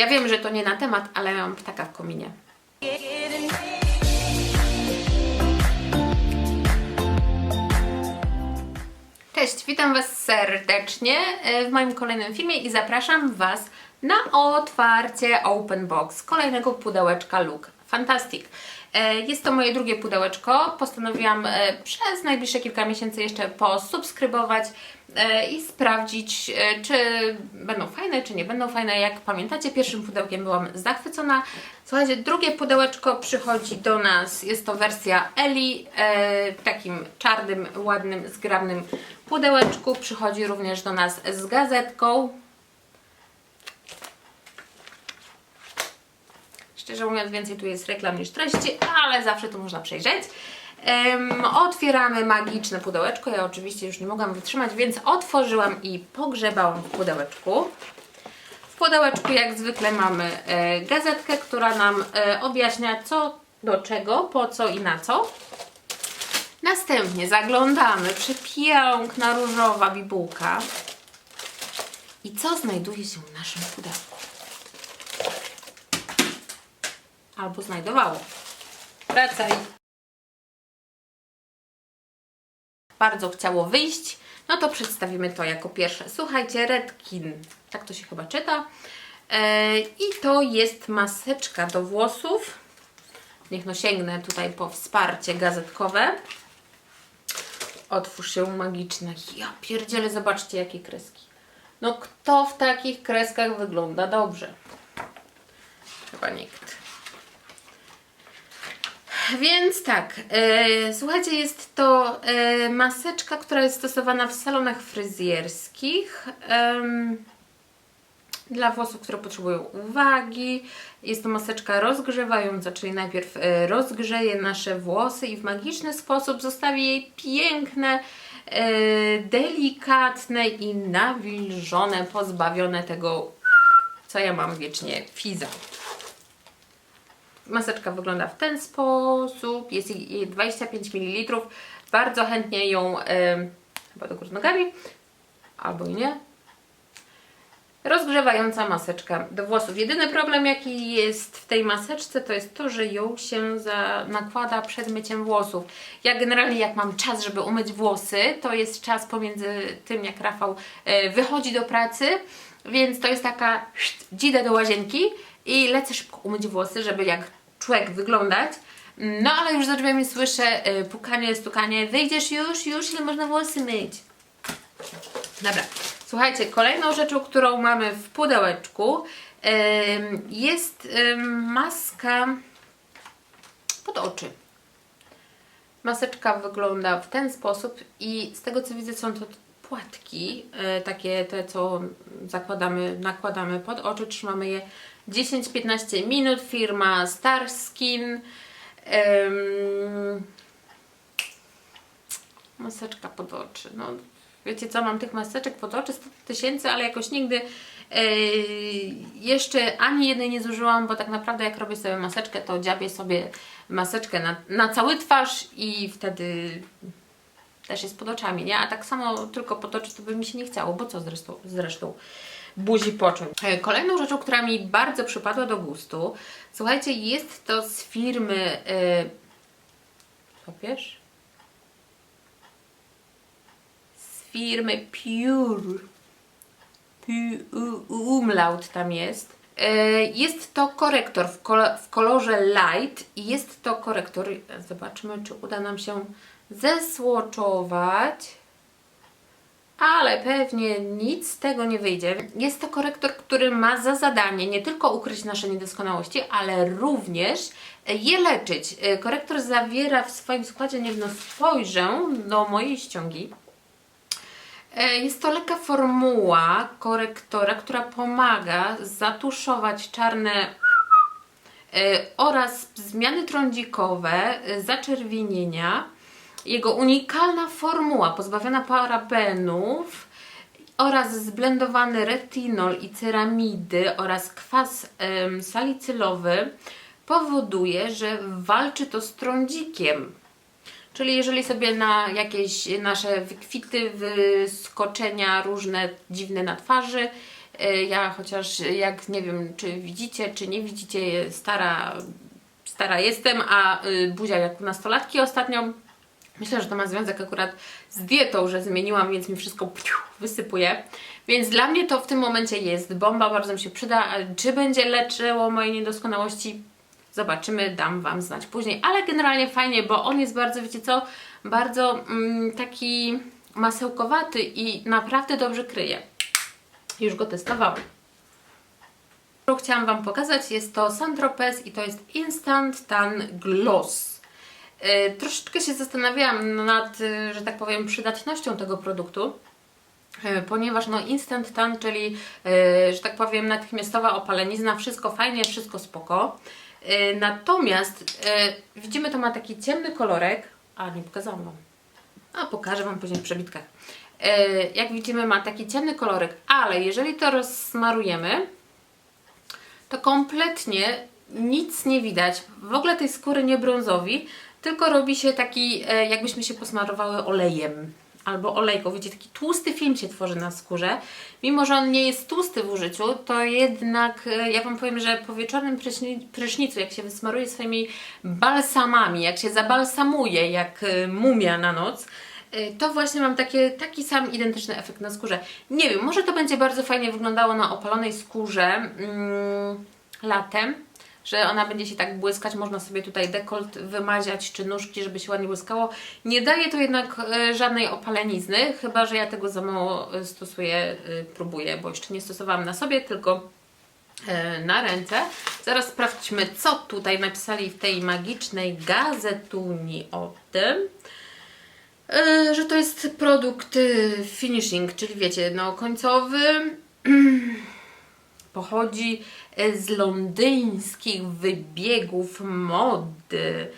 Ja wiem, że to nie na temat, ale mam ptaka w kominie. Cześć, witam Was serdecznie e, w moim kolejnym filmie i zapraszam Was na otwarcie Open Box kolejnego pudełeczka Look Fantastic. E, Jest to moje drugie pudełeczko. Postanowiłam e, przez najbliższe kilka miesięcy jeszcze posubskrybować e, i sprawdzić, czy będą fajne, czy nie będą fajne. Jak pamiętacie, pierwszym pudełkiem byłam zachwycona. Słuchajcie, drugie pudełeczko przychodzi do nas. Jest to wersja Eli w takim czarnym, ładnym, zgrabnym pudełeczku. Przychodzi również do nas z gazetką. Szczerze mówiąc, więcej tu jest reklam niż treści, ale zawsze to można przejrzeć. Em, otwieramy magiczne pudełeczko. Ja oczywiście już nie mogłam wytrzymać, więc otworzyłam i pogrzebałam w pudełeczku. W pudełeczku jak zwykle mamy e, gazetkę, która nam e, objaśnia co do czego, po co i na co. Następnie zaglądamy, przepiękna różowa bibułka. I co znajduje się w naszym pudełku? Albo znajdowało. Wracaj. Bardzo chciało wyjść, no to przedstawimy to jako pierwsze. Słuchajcie, Redkin, tak to się chyba czyta. E, I to jest maseczka do włosów. Niech no sięgnę tutaj po wsparcie gazetkowe. Otwórz się magiczne. Ja pierdzielę, zobaczcie jakie kreski. No kto w takich kreskach wygląda dobrze? Chyba nikt. Więc tak, e, słuchajcie, jest to e, maseczka, która jest stosowana w salonach fryzjerskich. em, dla włosów, które potrzebują uwagi. Jest to maseczka rozgrzewająca, czyli najpierw e, rozgrzeje nasze włosy i w magiczny sposób zostawi jej piękne, e, delikatne i nawilżone, pozbawione tego, co ja mam wiecznie, fiza. Maseczka wygląda w ten sposób, jest jej 25 ml. Bardzo chętnie ją e, chyba do góry nogami, albo i nie. Rozgrzewająca maseczka do włosów. Jedyny problem jaki jest w tej maseczce to jest to, że ją się za, nakłada przed myciem włosów. Ja generalnie jak mam czas, żeby umyć włosy, to jest czas pomiędzy tym jak Rafał e, wychodzi do pracy, więc to jest taka dzidę do łazienki i lecę szybko umyć włosy, żeby jak wyglądać. No ale już za drzwiami słyszę e, pukanie, stukanie. Wyjdziesz już, już, ile można włosy myć? Dobra, słuchajcie, kolejną rzeczą, którą mamy w pudełeczku jest maska pod oczy. Maseczka wygląda w ten sposób i z tego co widzę są to płatki, e, takie te co zakładamy, nakładamy pod oczy, trzymamy je 10-15 minut, firma Starskin. Em, maseczka pod oczy, no wiecie co, mam tych maseczek pod oczy 100 tysięcy, ale jakoś nigdy e, jeszcze ani jednej nie zużyłam, bo tak naprawdę jak robię sobie maseczkę, to dziabię sobie maseczkę na, na cały twarz i wtedy też jest pod oczami, nie? A tak samo tylko pod oczy to by mi się nie chciało, bo co zresztą, zresztą buzi poczuć. E, Kolejną rzeczą, która mi bardzo przypadła do gustu, słuchajcie, jest to z firmy e, Papież? Z firmy Pure. Pu- u- Umlaut tam jest. E, Jest to korektor w kolorze light i jest to korektor, zobaczmy czy uda nam się zesłoczować, ale pewnie nic z tego nie wyjdzie. Jest to korektor, który ma za zadanie nie tylko ukryć nasze niedoskonałości, ale również je leczyć. E, Korektor zawiera w swoim składzie, niech no spojrzę do mojej ściągi, E, Jest to lekka formuła korektora, która pomaga zatuszować czarne e, oraz zmiany trądzikowe, e, zaczerwienienia. Jego unikalna formuła pozbawiona parabenów oraz zblendowany retinol i ceramidy oraz kwas em, salicylowy powoduje, że walczy to z trądzikiem. Czyli jeżeli sobie na jakieś nasze wykwity, wyskoczenia różne dziwne na twarzy E, Ja chociaż jak nie wiem, czy widzicie, czy nie widzicie, stara, stara jestem, a y, buzia jak nastolatki ostatnio. Myślę, że to ma związek akurat z dietą, że zmieniłam, więc mi wszystko wysypuje. Więc dla mnie to w tym momencie jest bomba, bardzo mi się przyda. Czy będzie leczyło moje niedoskonałości? Zobaczymy, dam Wam znać później. Ale generalnie fajnie, bo on jest bardzo, wiecie co, bardzo mm, taki masełkowaty i naprawdę dobrze kryje. Już go testowałam. którą chciałam Wam pokazać jest to Saint-Tropez i to jest Instant Tan Gloss. Yy, troszeczkę się zastanawiałam nad, yy, że tak powiem, przydatnością tego produktu, yy, ponieważ no Instant Tan, czyli, że tak powiem, natychmiastowa opalenizna, wszystko fajnie, wszystko spoko. Natomiast widzimy, to ma taki ciemny kolorek, a nie pokazałam Wam. A pokażę Wam później w przebitkach. Jak widzimy, ma taki ciemny kolorek, ale jeżeli to rozsmarujemy, to kompletnie nic nie widać. W ogóle tej skóry nie brązowi, tylko robi się taki, e, jakbyśmy się posmarowały olejem albo olejką. Wiecie, taki tłusty film się tworzy na skórze. Mimo, że on nie jest tłusty w użyciu, to jednak e, ja Wam powiem, że po wieczornym pryszni- prysznicu, jak się wysmaruje swoimi balsamami, jak się zabalsamuje jak e, mumia na noc, to właśnie mam takie, taki sam identyczny efekt na skórze. Nie wiem, może to będzie bardzo fajnie wyglądało na opalonej skórze mm, latem, że ona będzie się tak błyskać, można sobie tutaj dekolt wymaziać, czy nóżki, żeby się ładnie błyskało. Nie daje to jednak e, żadnej opalenizny, chyba, że ja tego za mało e, stosuję, e, próbuję, bo jeszcze nie stosowałam na sobie, tylko na ręce. Zaraz sprawdźmy, co tutaj napisali w tej magicznej gazetuni o tym. Że to jest produkt finishing, czyli wiecie, no końcowy pochodzi e, z londyńskich wybiegów mody.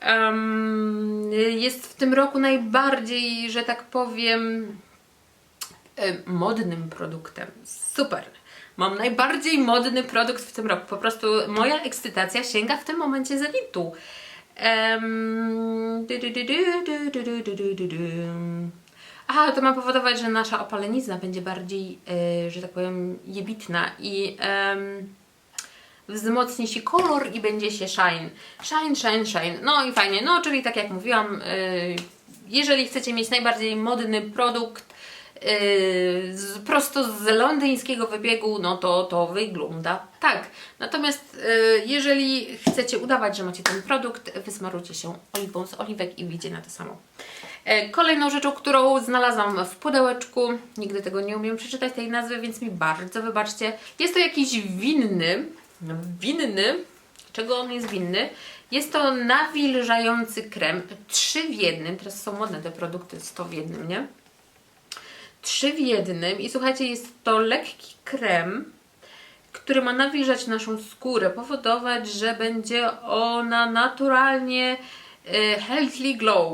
Em, jest w tym roku najbardziej, że tak powiem, e, modnym produktem. Super. Mam najbardziej modny produkt w tym roku. Po prostu moja ekscytacja sięga w tym momencie zenitu. Em, Aha, to ma powodować, że nasza opalenizna będzie bardziej, yy, że tak powiem, jebitna i yy, wzmocni się kolor i będzie się shine. Shine, shine, shine. No i fajnie. No, czyli tak jak mówiłam, yy, jeżeli chcecie mieć najbardziej modny produkt, Yy, z, prosto z londyńskiego wybiegu, no to to wygląda tak. Natomiast yy, jeżeli chcecie udawać, że macie ten produkt, wysmarujcie się oliwą z oliwek i wyjdzie na to samo. E, Kolejną rzeczą, którą znalazłam w pudełeczku, nigdy tego nie umiem przeczytać tej nazwy, więc mi bardzo wybaczcie. Jest to jakiś winny, winny, czego on jest winny? Jest to nawilżający krem, trzy w jednym, teraz są modne te produkty, 100 w jednym, nie? trzy w jednym i słuchajcie, jest to lekki krem, który ma nawilżać naszą skórę, powodować, że będzie ona naturalnie e, healthy glow.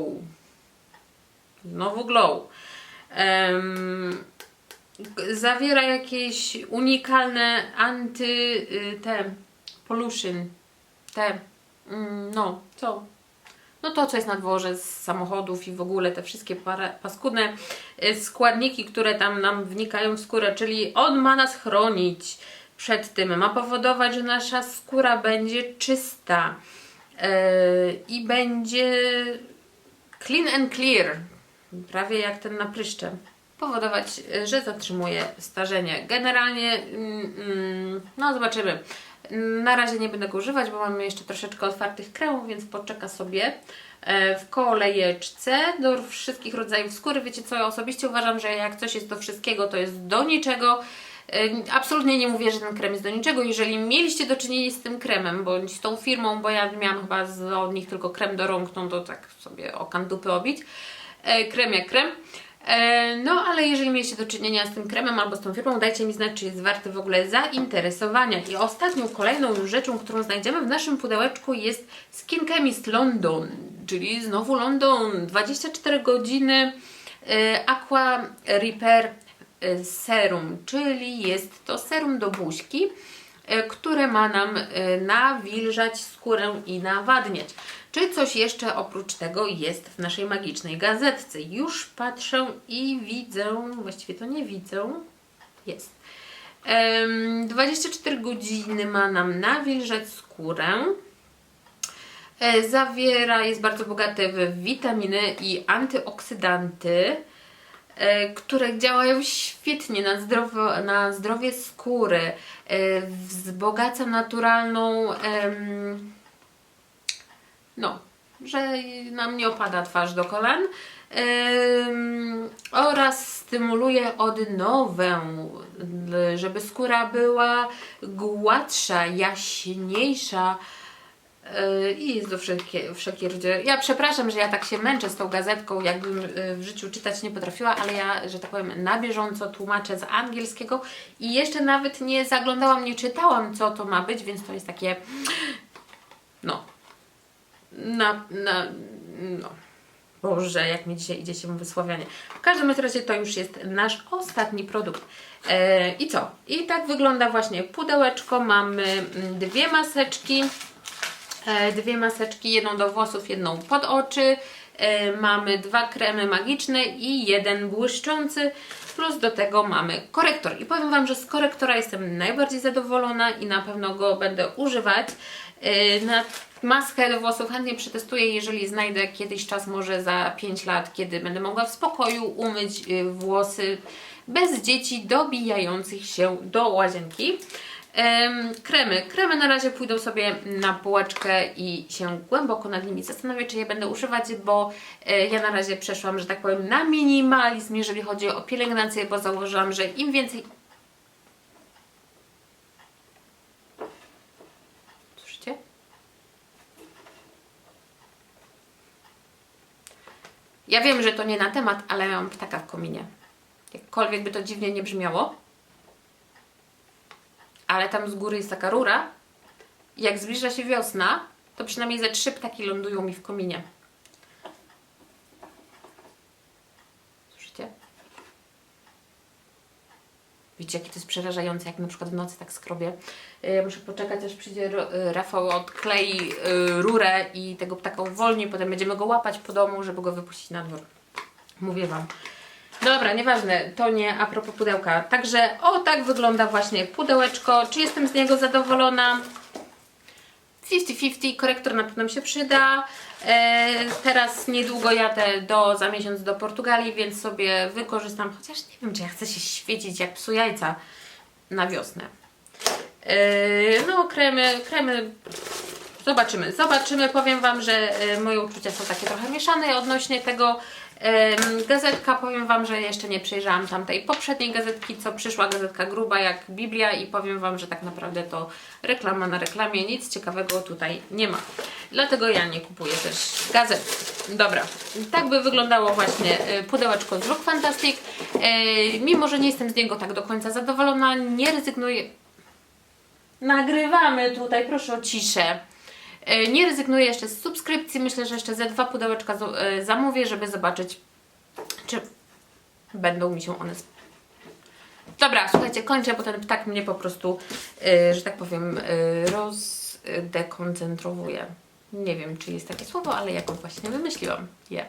Znowu glow. G- zawiera jakieś unikalne anty y, te pollution. Te mm, no co? No to, co jest na dworze z samochodów i w ogóle te wszystkie paskudne y, składniki, które tam nam wnikają w skórę, czyli on ma nas chronić przed tym, ma powodować, że nasza skóra będzie czysta yy, i będzie clean and clear, prawie jak ten na pryszcze. Powodować, że zatrzymuje starzenie. Generalnie, mm, mm, no zobaczymy. Na razie nie będę go używać, bo mamy jeszcze troszeczkę otwartych kremów, więc poczeka sobie e, w kolejeczce do wszystkich rodzajów skóry. Wiecie co, ja osobiście uważam, że jak coś jest do wszystkiego, to jest do niczego. E, Absolutnie nie mówię, że ten krem jest do niczego. Jeżeli mieliście do czynienia z tym kremem, bądź z tą firmą, bo ja miałam chyba z, od nich tylko krem do rąk, no to tak sobie okan dupy obić. E, krem jak krem. E, No, ale jeżeli mieliście do czynienia z tym kremem albo z tą firmą, dajcie mi znać, czy jest warty w ogóle zainteresowania. I ostatnią, kolejną rzeczą, którą znajdziemy w naszym pudełeczku jest Skin Chemist London, czyli znowu London, 24 godziny e, Aqua Repair Serum, czyli jest to serum do buźki, które ma nam nawilżać skórę i nawadniać. Czy coś jeszcze oprócz tego jest w naszej magicznej gazetce? Już patrzę i widzę, właściwie to nie widzę, jest. Em, 24 godziny ma nam nawilżać skórę. E, Zawiera, jest bardzo bogaty w witaminy i antyoksydanty, e, które działają świetnie na, zdrowo, na zdrowie skóry. E, Wzbogaca naturalną, no, że nam nie opada twarz do kolan. Em, oraz stymuluje odnowę, żeby skóra była gładsza, jaśniejsza. Yy, I jest do wszelkie, wszelkie rodzaju. Ja przepraszam, że ja tak się męczę z tą gazetką, jakbym yy, w życiu czytać nie potrafiła, ale ja, że tak powiem, na bieżąco tłumaczę z angielskiego i jeszcze nawet nie zaglądałam, nie czytałam, co to ma być, więc to jest takie. No. Na. na no. Boże, jak mi dzisiaj idzie się wysławianie. W każdym razie to już jest nasz ostatni produkt. E, I co? I tak wygląda właśnie pudełeczko. Mamy mm, dwie maseczki. E, dwie maseczki, jedną do włosów, jedną pod oczy. E, mamy dwa kremy magiczne i jeden błyszczący. Plus do tego mamy korektor. I powiem Wam, że z korektora jestem najbardziej zadowolona i na pewno go będę używać. E, Na maskę do włosów chętnie przetestuję, jeżeli znajdę kiedyś czas, może za 5 lat, kiedy będę mogła w spokoju umyć y, włosy bez dzieci dobijających się do łazienki. Em, kremy. Kremy na razie pójdą sobie na półeczkę i się głęboko nad nimi zastanowię, czy je będę używać, bo e, ja na razie przeszłam, że tak powiem, na minimalizm, jeżeli chodzi o pielęgnację, bo założyłam, że im więcej... Ja wiem, że to nie na temat, ale mam ptaka w kominie. Jakkolwiek by to dziwnie nie brzmiało. Ale tam z góry jest taka rura. Jak zbliża się wiosna, to przynajmniej ze trzy ptaki lądują mi w kominie. Widzicie, jakie to jest przerażające, jak na przykład w nocy tak skrobię. Ja muszę poczekać, aż przyjdzie y, Rafał, odklei y, rurę i tego ptaka uwolni. Potem będziemy go łapać po domu, żeby go wypuścić na dwór. Mówię Wam. Dobra, nieważne, to nie a propos pudełka. Także o tak wygląda właśnie pudełeczko. Czy jestem z niego zadowolona? 50-50, korektor na pewno mi się przyda. E, teraz niedługo jadę do, za miesiąc do Portugalii, więc sobie wykorzystam, chociaż nie wiem, czy ja chcę się świecić jak psu jajca na wiosnę. E, no, kremy, kremy Zobaczymy, zobaczymy. Powiem Wam, że e, moje uczucia są takie trochę mieszane odnośnie tego. Gazetka, powiem Wam, że jeszcze nie przejrzałam tamtej poprzedniej gazetki, co przyszła gazetka gruba jak Biblia i powiem Wam, że tak naprawdę to reklama na reklamie, nic ciekawego tutaj nie ma. Dlatego ja nie kupuję też gazet. Dobra, tak by wyglądało właśnie e, pudełeczko z Look Fantastic. E, Mimo, że nie jestem z niego tak do końca zadowolona, nie rezygnuję Nagrywamy tutaj, proszę o ciszę. E, Nie rezygnuję jeszcze z subskrypcji. Myślę, że jeszcze ze dwa pudełeczka e, zamówię, żeby zobaczyć, czy będą mi się one. Dobra, słuchajcie, kończę, bo ten ptak mnie po prostu, e, że tak powiem, rozdekoncentrowuje. Nie wiem, czy jest takie słowo, ale ja go właśnie wymyśliłam. Je.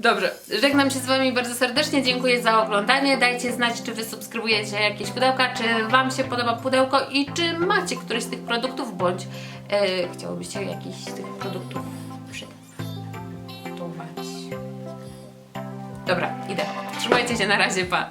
Dobrze, żegnam się z Wami bardzo serdecznie, dziękuję za oglądanie. Dajcie znać, czy Wy subskrybujecie jakieś pudełka, czy Wam się podoba pudełko i czy macie któryś z tych produktów, bądź e, chciałobyście jakiś z tych produktów przetestować. Dobra, idę. Trzymajcie się, na razie, pa!